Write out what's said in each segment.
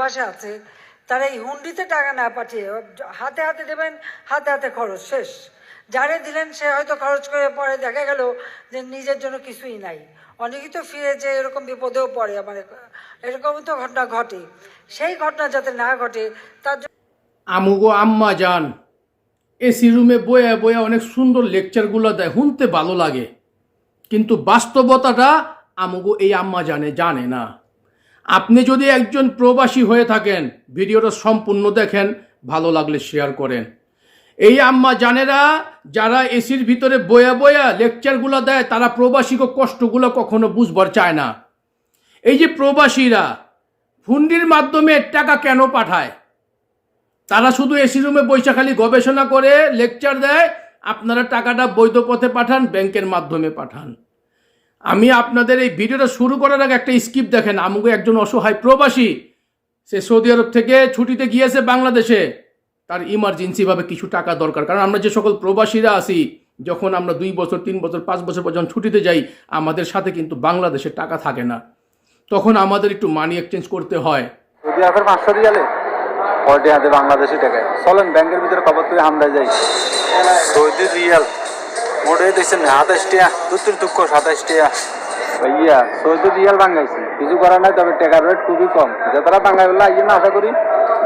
প্রবাসে আছে, তারা এই হুন্ডিতে টাকা না পাঠিয়ে হাতে হাতে দেবেন, হাতে হাতে খরচ, শেষ। যারে দিলেন, সে হয়তো খরচ করে পরে দেখা গেল যে নিজের জন্য কিছুই নাই। অনেকেই তো ফিরে যে এরকম বিপদেও পড়ে আমার। এরকম তো ঘটনা ঘটে। সেই ঘটনা যাতে না ঘটে, তার জন্য আমুগো আম্মা যান, এসি রুমে বয়ে বয়ে অনেক সুন্দর লেকচারগুলো দেয়, শুনতে ভালো লাগে। কিন্তু বাস্তবতাটা আমুগো এই আম্মা জানে জানে না। আপনি যদি একজন প্রবাসী হয়ে থাকেন, ভিডিওটা সম্পূর্ণ দেখেন, ভালো লাগলে শেয়ার করেন। এই আম্মা জানেরা, যারা এসির ভিতরে বয়া বয়া লেকচারগুলো দেয়, তারা প্রবাসীকে কষ্টগুলো কখনো বুঝবার চায় না। এই যে প্রবাসীরা ফুন্ডির মাধ্যমে টাকা কেন পাঠায়? তারা শুধু এসি রুমে বৈশা খালি গবেষণা করে লেকচার দেয়, আপনারা টাকাটা বৈধ পথে পাঠান ব্যাংকের মাধ্যমে পাঠান। আমি আপনাদের এই ভিডিওটা শুরু করার আগে একটা স্কিপ দেখেন। আমাকে একজন অসহায় প্রবাসী সে সৌদি আরব থেকে ছুটিতে গিয়েছে বাংলাদেশে। তার ইমার্জেন্সিভাবে কিছু টাকা দরকার। কারণ আমরা যে সকল প্রবাসীরা আসি যখন আমরা দুই বছর তিন বছর পাঁচ বছর পর যখন ছুটিতে যাই আমাদের সাথে কিন্তু বাংলাদেশে টাকা থাকে না। তখন আমাদের একটু মানি এক্সচেঞ্জ করতে হয়। যদি আপনার পাঁচশো রিয়ালে? হাতে বাংলাদেশি টাকায়। চলেন ব্যাংকের ভিতরে খবর তুই হামলায় যাই। Saudi riyal. মোটে দেখছেন সাতাশ টিয়া দু তিন টুক সাতাশ টিয়া। ভাইয়া রিয়াল বাঙ্গাইছি কিছু করার নাই তবে টাকার রেট খুবই কম। যে তারা বাঙ্গাই আশা করি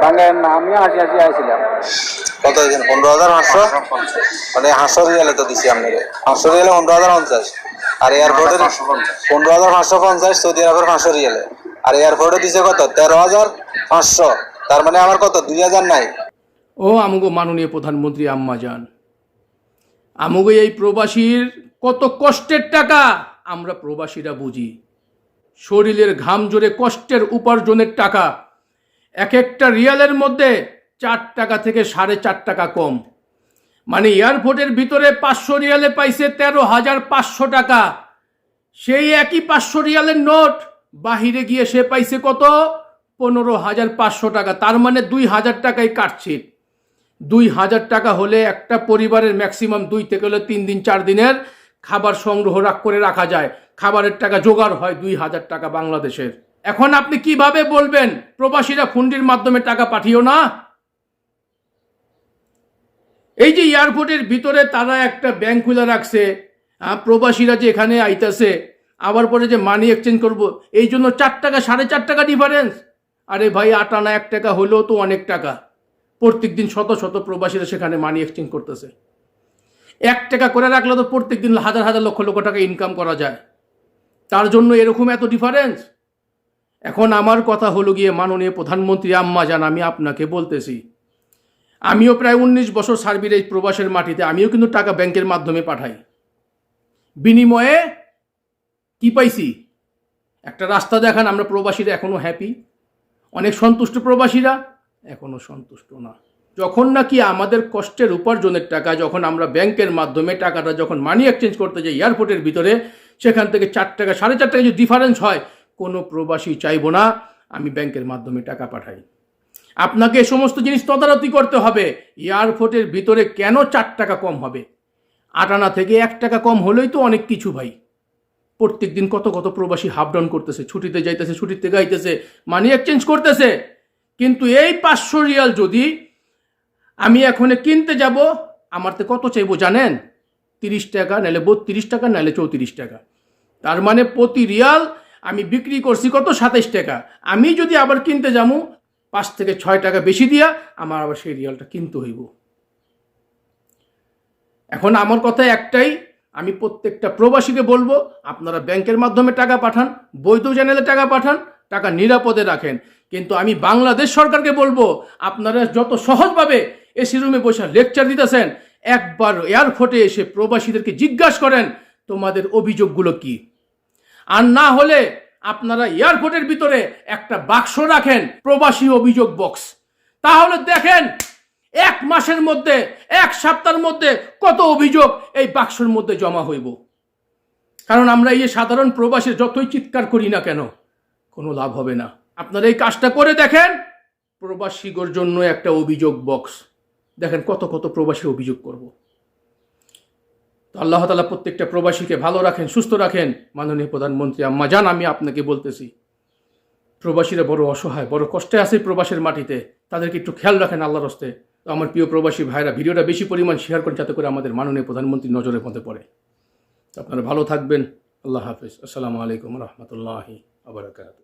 বাঙ্গাই না। আমিও হাসি হাসি আইছিলাম। কত দিয়েছেন পনেরো হাজার পাঁচশো? মানে হাঁসশো রিয়ালে তো দিছি আপনাকে। পাঁচশো রিয়ালে পনেরো হাজার পঞ্চাশ। আর এয়ারপোর্টের পনেরো হাজার পাঁচশো পঞ্চাশ সৌদি আরবের পাঁচশো রিয়ালে। আর এয়ারপোর্টে দিছে কত? তেরো হাজার পাঁচশো। তার মানে আমার কত? দুই হাজার নাই। ও আমগো মাননীয় প্রধানমন্ত্রী আম্মা যান আমগো এই প্রবাসীর কত কষ্টের টাকা, আমরা প্রবাসীরা বুঝি। শরীরের ঘাম জোরে কষ্টের উপার্জনের টাকা। এক একটা রিয়ালের মধ্যে চার টাকা থেকে সাড়ে চার টাকা কম। মানে এয়ারপোর্টের ভিতরে পাঁচশো রিয়ালে পাইছে তেরো হাজার পাঁচশো টাকা। সেই একই পাঁচশো রিয়ালের নোট বাহিরে গিয়ে সে পাইছে কত? পনেরো হাজার পাঁচশো টাকা। তার মানে দুই হাজার টাকাই কাটছে দুই হাজার টাকা হলে একটা পরিবারের ম্যাক্সিমাম দুই থেকে হলে তিন দিন, চার দিনের খাবার সংগ্রহ রাখ, করে রাখা যায়। খাবারের টাকা জোগাড় হয় দুই হাজার টাকা বাংলাদেশের। এখন আপনি কীভাবে বলবেন, প্রবাসীরা ফুন্ডির মাধ্যমে টাকা পাঠিও না? এই যে এয়ারপোর্টের ভিতরে তারা একটা ব্যাংক খুলে রাখছে প্রবাসীরা যে এখানে আইতাছে, আবার পরে যে মানি এক্সচেঞ্জ করব, এই জন্য চার টাকা, সাড়ে চার টাকা ডিফারেন্স আরে ভাই আট আনা এক টাকা হলেও তো অনেক টাকা। প্রত্যেক দিন শত শত প্রবাসীরা সেখানে মানি এক্সচেঞ্জ করতেছে। এক টাকা করে রাখলে তো প্রত্যেক দিন হাজার হাজার লক্ষ লক্ষ টাকা ইনকাম করা যায়। তার জন্য এরকম এত ডিফারেন্স এখন আমার কথা হলো গিয়ে মাননীয় প্রধানমন্ত্রী, আম্মা জান, আমি আপনাকে বলতেছি, আমিও প্রায় উনিশ বছর সার্বির এই প্রবাসের মাটিতে, আমিও কিন্তু টাকা ব্যাংকের মাধ্যমে পাঠাই। বিনিময়ে কি পাইছি? একটা রাস্তা দেখান, আমরা প্রবাসীরা এখনও হ্যাপি অনেক সন্তুষ্ট প্রবাসীরা এখনও সন্তুষ্ট না। যখন নাকি আমাদের কষ্টের উপার্জনের টাকা যখন আমরা ব্যাংকের মাধ্যমে টাকাটা যখন মানি এক্সচেঞ্জ করতে যাই এয়ারপোর্টের ভিতরে, সেখান থেকে চার টাকা, সাড়ে চার টাকা যদি ডিফারেন্স হয়, কোনো প্রবাসী চাইব না, আমি ব্যাংকের মাধ্যমে টাকা পাঠাই। আপনাকে সমস্ত জিনিস তদারতি করতে হবে। এয়ারপোর্টের ভিতরে কেন চার টাকা কম হবে? আট আনা থেকে এক টাকা কম হলেই তো অনেক কিছু ভাই। প্রত্যেক দিন কত কত প্রবাসী হাফ ডাউন করতেছে, ছুটিতে যাইতেছে, ছুটিতে থেকে আইতেছে মানি এক্সচেঞ্জ করতেছে। কিন্তু এই পাঁচশো রিয়াল যদি আমি এখন কিনতে যাব, আমার তো কত চাইব জানেন? তিরিশ টাকা, নাহলে বত্রিশ টাকা, নাহলে চৌত্রিশ টাকা। তার মানে প্রতি রিয়াল আমি বিক্রি করছি কত? সাতাইশ টাকা। আমি যদি আবার কিনতে যাব পাঁচ থেকে ছয় টাকা বেশি দিয়া আমার আবার সেই রিয়ালটা কিনতে হইব। এখন আমার কথা একটাই, আমি প্রত্যেকটা প্রবাসীকে বলব, আপনারা ব্যাংকের মাধ্যমে টাকা পাঠান, বৈধ চ্যানেলে টাকা পাঠান টাকা নিরাপদে রাখেন। কিন্তু আমি বাংলাদেশ সরকারকে বলব, আপনারা যত সহজভাবে এসি রুমে বসে লেকচার দিতেছেন, একবার এয়ারপোর্টে এসে প্রবাসীদেরকে জিজ্ঞাসা করেন, তোমাদের অভিযোগগুলো কি? আর না হলে আপনারা এয়ারপোর্টের ভিতরে একটা বাক্স রাখেন, প্রবাসী অভিযোগ বক্স। তাহলে দেখেন, এক মাসের মধ্যে, এক সপ্তাহের মধ্যে কত অভিযোগ এই বাক্সের মধ্যে জমা হইব। কারণ আমরা এই সাধারণ প্রবাসী যতই চিৎকার করি না কেন কোনো লাভ হবে না। আপনারা এই কাজটা করে দেখেন প্রবাসীগর জন্য একটা অভিযোগ বক্স দেখেন কত কত প্রবাসী অভিযোগ করব। তো আল্লাহ তালা প্রত্যেকটা প্রবাসীকে ভালো রাখেন, সুস্থ রাখেন। মাননীয় প্রধানমন্ত্রী আম্মা জান আমি আপনাকে বলতেছি, প্রবাসীরা বড় অসহায়, বড় কষ্টে আছে প্রবাসের মাটিতে। তাদেরকে একটু খেয়াল রাখেন আল্লাহর হস্তে। তো আমার প্রিয় প্রবাসী ভাইরা, ভিডিওটা বেশি পরিমাণ শেয়ার করেন, যাতে করে আমাদের মাননীয় প্রধানমন্ত্রীর নজরের মধ্যে পড়ে। আপনারা ভালো থাকবেন। আল্লাহ হাফিজ। আসসালামু আলাইকুম রহমতুল্লাহি আবরাকাত